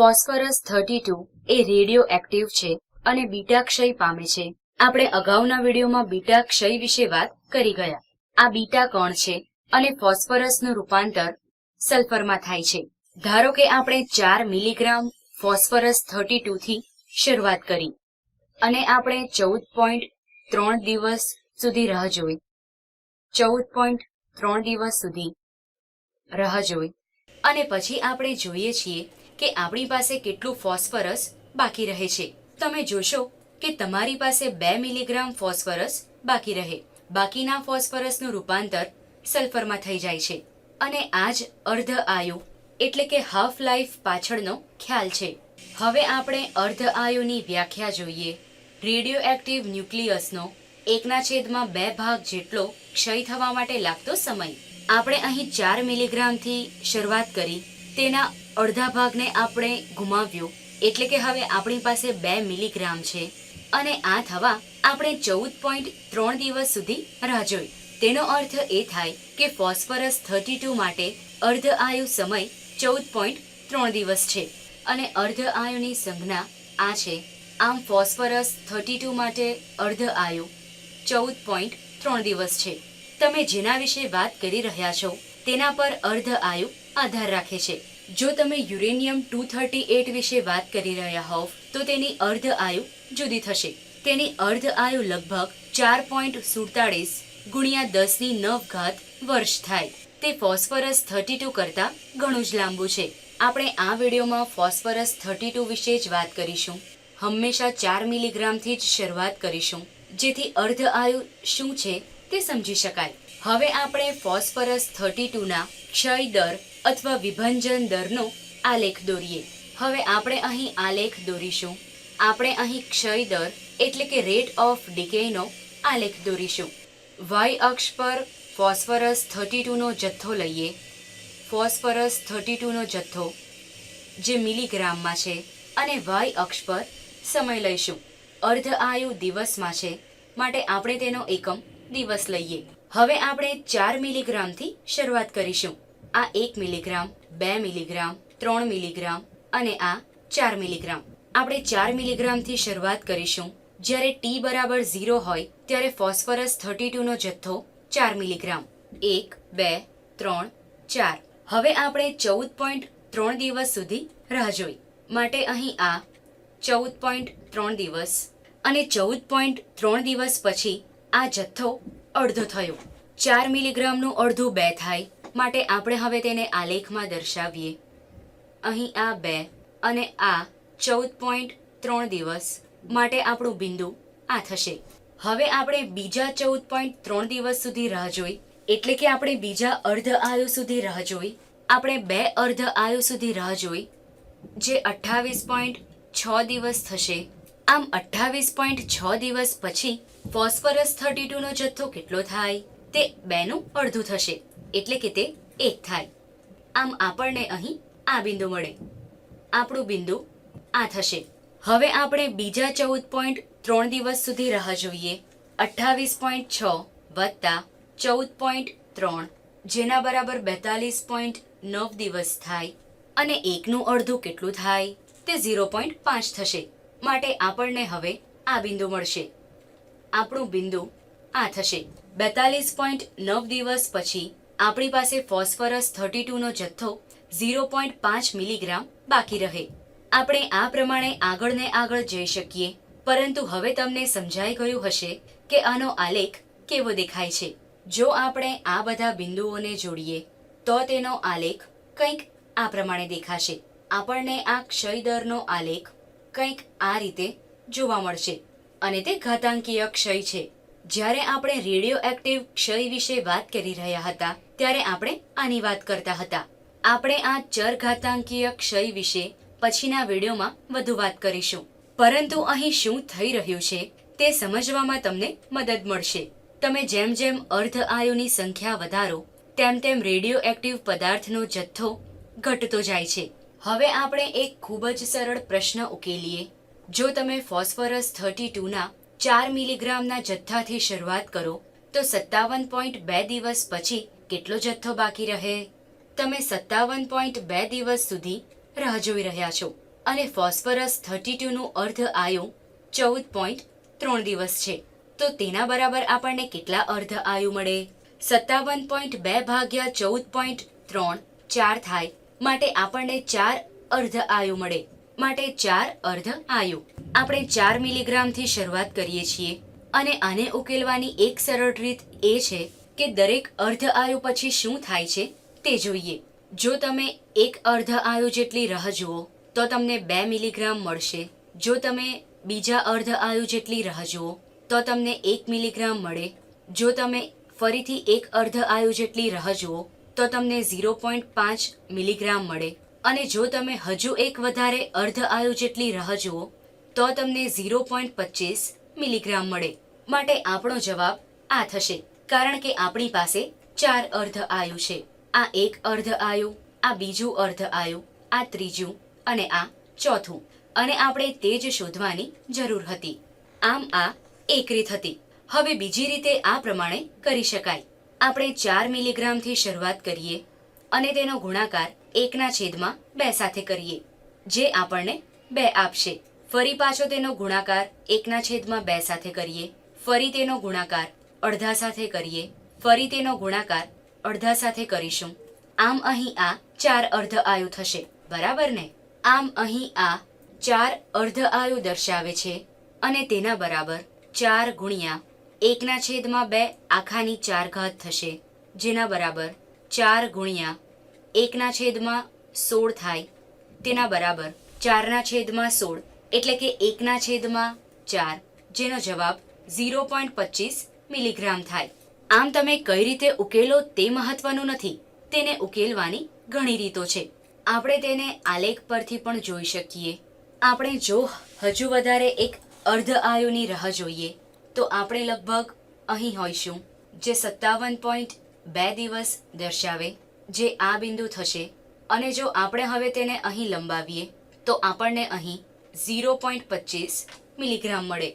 Phosphorus thirty two એ radio active છે અને બીટા ક્ષય પામે છે. આપણે અગાઉના વિડીયોમાં બીટા ક્ષય વિશે વાત કરી ગયા. આ બીટા કણ છે અને ફોસ્ફરસનું રૂપાંતર સલ્ફરમાં થાય છે. ધારો કે આપણે ચાર મિલીગ્રામ ફોસ્ફરસ થર્ટી ટુથી શરૂઆત કરી અને આપણે ચૌદ પોઈન્ટ ત્રણ દિવસ સુધી રાહ જોઈ. ચૌદ પોઈન્ટ ત્રણ દિવસ સુધી રાહ જોઈ. અને પછી આપણે જોઈએ છીએ કે આપણી પાસે કેટલું ફોસ્ફરસ બાકી રહે છે. તમે જોશો કે તમારી પાસે બે મિલીગ્રામ ફોસ્ફરસ બાકી રહે. બાકીના ફોસ્ફરસનું રૂપાંતર સલ્ફરમાં થઈ જાય છે. અને આ જ અર્ધ આયુ, એટલે કે હાફ લાઈફ પાછળનો ખ્યાલ છે. હવે આપણે અર્ધ આયુની વ્યાખ્યા જોઈએ. રેડિયો એક્ટિવ ન્યુક્લિયસનો એકના છેદમાં બે ભાગ જેટલો ક્ષય થવા માટે લાગતો સમય. આપણે અહીં ચાર મિલીગ્રામથી શરૂઆત કરી, તેના અડધા ભાગને આપણે ગુમાવ્યો. એટલે કે હવે આપણી પાસે બે મિલીગ્રામ છે અને આ થવા આપણે ચૌદ પોઈન્ટ ત્રણ દિવસ સુધી રાહ જોઈ. તેનો અર્થ એ થાય કે ફોસ્ફરસ થર્ટી ટુ માટે અર્ધ આયુ સમય ચૌદ પોઈન્ટ ત્રણ દિવસ છે અને અર્ધ આયુની સંજ્ઞા આ છે. આમ ફોસ્ફરસ થર્ટી ટુ માટે અર્ધ આયુ ચૌદ પોઈન્ટ ત્રણ દિવસ છે. તમે જેના વિશે વાત કરી રહ્યા છો તેના પર અર્ધ આયુ આધાર રાખે છે. જો તમે યુરેનિયમ ટુ થર્ટી એટ વિશે વાત કરી રહ્યા હોવ, તો તેની અર્ધ આયુ જુદી થશે. તેની અર્ધ આયુ લગભગ ચાર પોઈન્ટ સુડતાળીસ ગુણ્યા દસની નવ ઘાત વર્ષ થાય. તે ફોસ્ફરસ થર્ટી ટુ કરતાં ઘણું જ લાંબુ છે. આપણે આ વિડીયોમાં ફોસ્ફરસ થર્ટી ટુ વિશે જ વાત કરીશું. હંમેશા ચાર મિલીગ્રામથી જ શરૂઆત કરીશું. જેથી અર્ધ આયુ શું છે તે સમજી શકાય. હવે આપણે ફોસ્ફરસ થર્ટી ટુના ક્ષય દર અથવા વિભંજન દરનો આલેખ દોરીએ. હવે આપણે અહીં આલેખ દોરીશું. આપણે અહીં ક્ષય દર, એટલે કે રેટ ઓફ ડિકેનો આલેખ દોરીશું. વાય અક્ષ પર ફોસ્ફરસ થર્ટી ટુનો જથ્થો લઈએ. ફોસ્ફરસ થર્ટી ટુનો જથ્થો, જે મિલીગ્રામમાં છે, અને વાય અક્ષ પર સમય લઈશું. અર્ધ આયુ દિવસમાં છે, માટે આપણે તેનો એકમ દિવસ લઈએ. હવે આપણે ચાર મિલીગ્રામથી શરૂઆત કરીશું. આ એક મિલીગ્રામ, બે મિલીગ્રામ, ત્રણ મિલીગ્રામ અને આ ચાર મિલીગ્રામ. આપણે ચાર મિલીગ્રામથી શરૂઆત કરીશું. જ્યારે ટી બરાબર ઝીરો હોય, ત્યારે ફોસ્ફરસ થર્ટી ટુનો જથ્થો ચાર મિલીગ્રામ. એક, બે, ત્રણ, ચાર. હવે આપણે ચૌદ પોઈન્ટ ત્રણ દિવસ સુધી રાહ જોઈ. માટે અહીં આ ચૌદ પોઈન્ટ ત્રણ દિવસ અને ચૌદ પોઈન્ટ ત્રણ દિવસ પછી આ જથ્થો અડધો થયો. ચાર મિલીગ્રામનું અડધું બે થાય. માટે આપણે હવે તેને આલેખમાં દર્શાવીએ. અહીં આ બે અને આ ચૌદ પોઈન્ટ ત્રણ દિવસ માટે આપણું બિંદુ આ થશે. હવે આપણે બીજા ચૌદ પોઈન્ટ ત્રણ દિવસ સુધી રાહ જોઈ, એટલે કે આપણે બીજા અર્ધ આયુ સુધી રાહ જોઈ, આપણે બે અર્ધ આયુ સુધી રાહ જોઈ, જે અઠ્ઠાવીસ પોઈન્ટ છ દિવસ થશે. આમ અઠ્ઠાવીસ પોઈન્ટ છ દિવસ પછી ફોસ્ફરસ થર્ટી ટુનો જથ્થો કેટલો થાય? તે બેનું અડધું થશે. એટલે કે તે એક થાય. આમ આપણને અહીં આ બિંદુ મળે. આપણું બિંદુ આ થશે. હવે આપણે બીજા ચૌદ પોઈન્ટ ત્રણ દિવસ સુધી રાહ જોઈએ. અઠ્ઠાવીસ પોઈન્ટ છ વત્તા ચૌદ પોઈન્ટ ત્રણ, જેના બરાબર બેતાલીસ પોઈન્ટ નવ દિવસ થાય અને એકનું અડધું કેટલું થાય? તે ઝીરો પોઈન્ટ પાંચ થશે. માટે આપણને હવે આ બિંદુ મળશે. આપણું બિંદુ આ થશે. બેતાલીસ પોઈન્ટ નવ દિવસ પછી આપણી પાસે ફોસ્ફરસ થર્ટી ટુનો જથ્થો ઝીરો પોઈન્ટ પાંચ મિલીગ્રામ બાકી રહે. આપણે આ પ્રમાણે આગળ ને આગળ જઈ શકીએ, પરંતુ હવે તમને સમજાઈ ગયું હશે કે આનો આલેખ કેવો દેખાય છે. જો આપણે આ બધા બિંદુઓને જોડીએ, તો તેનો આલેખ કંઈક આ પ્રમાણે દેખાશે. આપણને આ ક્ષય દરનો આલેખ કંઈક આ રીતે જોવા મળશે. અને તે ઘાતાંકીય ક્ષય છે. જ્યારે આપણે રેડિયો એક્ટિવ ક્ષય વિશે વાત કરી રહ્યા હતા, ત્યારે આપણે આની વાત કરતા હતા. આપણે આ ચરઘાતાંકીય ક્ષય વિશે પછીના વિડીયોમાં વધુ વાત કરીશું. પરંતુ અહીં શું થઈ રહ્યું છે, તે સમજવામાં તમને મદદ મળશે. તમે જેમ જેમ અર્ધ આયુની સંખ્યા વધારો, તેમ તેમ રેડિયો એક્ટિવ પદાર્થનો જથ્થો ઘટતો જાય છે. હવે આપણે એક ખૂબ જ સરળ પ્રશ્ન ઉકેલીએ. જો તમે ફોસ્ફરસ થર્ટી ટુના ચાર મિલીગ્રામના જથ્થાથી શરૂઆત કરો, તો સત્તાવન પોઈન્ટ બે દિવસ પછી કેટલો જથ્થો બાકી રહે? તમે સત્તાવન પોઈન્ટ બે દિવસ સુધી રાહ જોઈ રહ્યા છો અને ફોસ્ફરસ થર્ટી ટુનું અર્ધ આયુ ચૌદ પોઈન્ટ ત્રણ દિવસ છે. તો તેના બરાબર આપણને કેટલા અર્ધ આયુ મળે? સત્તાવન પોઈન્ટ બે ભાગ્યા ચૌદ પોઈન્ટ ત્રણ ચાર થાય, માટે આપણને ચાર અર્ધ આયુ મળે. માટે ચાર અર્ધ આયુ. આપણે ચાર મિલીગ્રામથી શરૂઆત કરીએ છીએ અને આને ઉકેલવાની એક સરળ રીત એ છે કે દરેક અર્ધ આયુ પછી શું થાય છે તે જોઈએ. જો તમે એક અર્ધ આયુ જેટલી રાહ જુઓ, તો તમને બે મિલીગ્રામ મળશે. જો તમે બીજા અર્ધ આયુ જેટલી રાહ જુઓ, તો તમને એક મિલીગ્રામ મળે. જો તમે ફરીથી એક અર્ધ આયુ જેટલી રાહ જુઓ, તો તમને ઝીરો પોઈન્ટ પાંચ મિલીગ્રામ મળે. અને જો તમે હજુ એક વધારે અર્ધ આયુ જેટલી રાહ જુઓ, તો તમને ઝીરો પોઈન્ટ પચીસ મિલીગ્રામ મળે. માટે આપણો જવાબ આ થશે, કારણ કે આપણી પાસે ચાર અર્ધ આયુ છે. આ એક અર્ધ આયુ, આ બીજું અર્ધ આયુ, આ ત્રીજું અને આ ચોથું. અને આપણે તે જ શોધવાની જરૂર હતી. આમ આ એક રીત હતી. હવે બીજી રીતે આ પ્રમાણે કરી શકાય. આપણે ચાર મિલીગ્રામથી શરૂઆત કરીએ અને તેનો ગુણાકાર એકના છેદમાં બે સાથે કરીએ, જે આપણને બે આપશે. ફરી પાછો તેનો ગુણાકાર એકના છેદમાં બે સાથે કરીએ, ફરી તેનો ગુણાકાર અડધા સાથે કરીએ, ફરી તેનો ગુણાકાર અડધા સાથે કરીશું. આમ અહીં આ ચાર અર્ધ આયુ થશે, બરાબર ને? આમ અહીં આ ચાર અર્ધ આયુ દર્શાવે છે, અને તેના બરાબર ચાર ગુણ્યા એકના છેદમાં બે આખાની ચાર ઘાત થશે, જેના બરાબર ચાર ગુણ્યા એકના છેદમાં સોળ થાય. તેના બરાબર ચારના છેદમાં સોળ, એટલે કે એકના છેદમાં ચાર, જેનો જવાબ ઝીરો પોઈન્ટ પચીસ મિલીગ્રામ થાય. આમ તમે કઈ રીતે ઉકેલો તે મહત્વનું નથી, તેને ઉકેલવાની ઘણી રીતો છે. આપણે તેને આલેખ પરથી પણ જોઈ શકીએ. આપણે જો હજુ વધારે એક અર્ધ આયુની રાહ જોઈએ, તો આપણે લગભગ અહીં હોઈશું, જે સત્તાવન પોઈન્ટ બે દિવસ દર્શાવે જે આ બિંદુ થશે અને જો આપણે હવે તેને અહીં લંબાવીએ તો આપણને અહીં ઝીરો પોઈન્ટ પચીસ મિલીગ્રામ મળે.